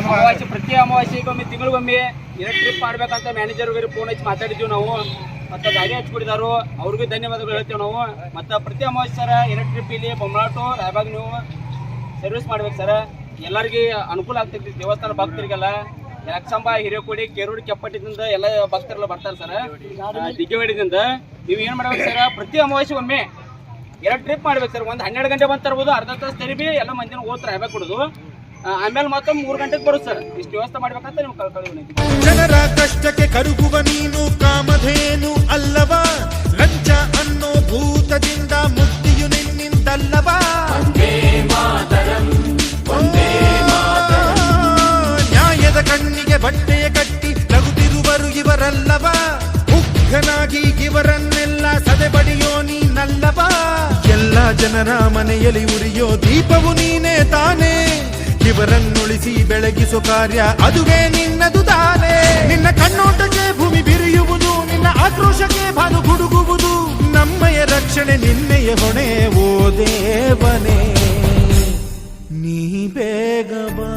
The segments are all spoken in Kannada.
ಅಮಾವಾಸ್ಯೆ ಪ್ರತಿ ಅಮಾವಾಸ್ಯೆಗೊಮ್ಮೆ ತಿಂಗಳಿಗೊಮ್ಮೆ ಎರಡು ಟ್ರಿಪ್ ಮಾಡ್ಬೇಕಂತ ಮ್ಯಾನೇಜರ್ ಫೋನ್ ಹಚ್ಚಿ ಮಾತಾಡಿದ್ದೀವಿ ನಾವು. ಮತ್ತೆ ಗಾಡಿ ಹಚ್ಕೊಡಿದಾರು ಅವ್ರಿಗೂ ಧನ್ಯವಾದಗಳು ಹೇಳ್ತೇವೆ ನಾವು. ಮತ್ತು ಪ್ರತಿ ಅಮಾವಾಸ್ಯೆ ಸರ ಎರಡು ಟ್ರಿಪ್ ಇಲ್ಲಿ ಬೊಮ್ಮಲಾಟು ರಾಯಬಾಗ್ ನೀವು ಸರ್ವಿಸ್ ಮಾಡ್ಬೇಕು ಸರ್. ಎಲ್ಲರಿಗೆ ಅನುಕೂಲ ಆಗ್ತೈತಿ ದೇವಸ್ಥಾನ ಭಕ್ತರಿಗೆಲ್ಲ. ಯಾಕ್ಸಂಬ ಹಿರೇಕೋಡಿ ಕೇರೋಡಿ ಕೆಪ್ಪಟ್ಟಿದಿಂದ ಎಲ್ಲ ಭಕ್ತರೆಲ್ಲ ಬರ್ತಾರೆ ಸರ್. ದಿಗ್ಗವಾಡಿದಿಂದ ನೀವು ಏನು ಮಾಡ್ಬೇಕು ಸರ್? ಪ್ರತಿ ಅಮಾವಾಸ್ಯೆ ಒಮ್ಮೆ ಎರಡು ಟ್ರಿಪ್ ಮಾಡ್ಬೇಕು ಸರ್. ಒಂದು ಹನ್ನೆರಡು ಗಂಟೆ ಬಂದು ತರ್ಬೋದು ಅರ್ಧ ತಾಸು ತೆರಿಬಿ ಎಲ್ಲ ಮಂದಿನ ಓದ್ತಾರೆ ರಾಯಬಾಗ್ ಕೊಡೋದು. ಆಮೇಲೆ ಮತ್ತೆ ಮೂರು ಗಂಟೆಗೆ ಬರುತ್ತೆ ಸರ್. ಇಷ್ಟು ವ್ಯವಸ್ಥೆ ಮಾಡ್ಬೇಕಂತ ನಿಮ್ಗೆ ಕಳ್ಕೊಳ್ಳಿ ಜನರ ಕಷ್ಟಕ್ಕೆ ಕರುಗುವ ನೀನು ಕಾಮಧೇನು ಅಲ್ಲವಾ? ಲಂಚ ಅನ್ನೋ ಭೂತದಿಂದ ಮುಕ್ತಿಯು ನಿನ್ನಿಂದಲ್ಲವಾ? ನ್ಯಾಯದ ಕಣ್ಣಿಗೆ ಬಟ್ಟೆಯ ಕಟ್ಟಿ ನಗುತ್ತಿರುವರು ಇವರಲ್ಲವಾ? ಮುಗ್ಧನಾಗಿ ಇವರನ್ನೆಲ್ಲ ಸದೆ ಬಡಿಯೋ ಎಲ್ಲ ಜನರ ಮನೆಯಲ್ಲಿ ಉರಿಯೋ ದೀಪವು ನೀನೇ ತಾನೇ. ಇವರನ್ನುಳಿಸಿ ಬೆಳಗಿಸೋ ಕಾರ್ಯ ಅದುವೇ ನಿನ್ನದು ತಾನೇ. ನಿನ್ನ ಕಣ್ಣೋಟಕ್ಕೆ ಭೂಮಿ ಬಿರಿಯುವುದು, ನಿನ್ನ ಆಕ್ರೋಶಕ್ಕೆ ಭಾನು ಗುಡುಗುವುದು. ನಮ್ಮಯ ರಕ್ಷಣೆ ನಿನ್ನೆಯ ಹೊಣೆ, ಓ ದೇವನೇ. ನೀ ಬೇಗ ಬಾ.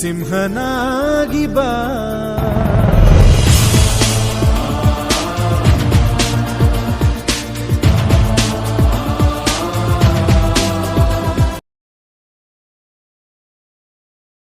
ಸಿಂಹನಾಗಿ ಬಾ.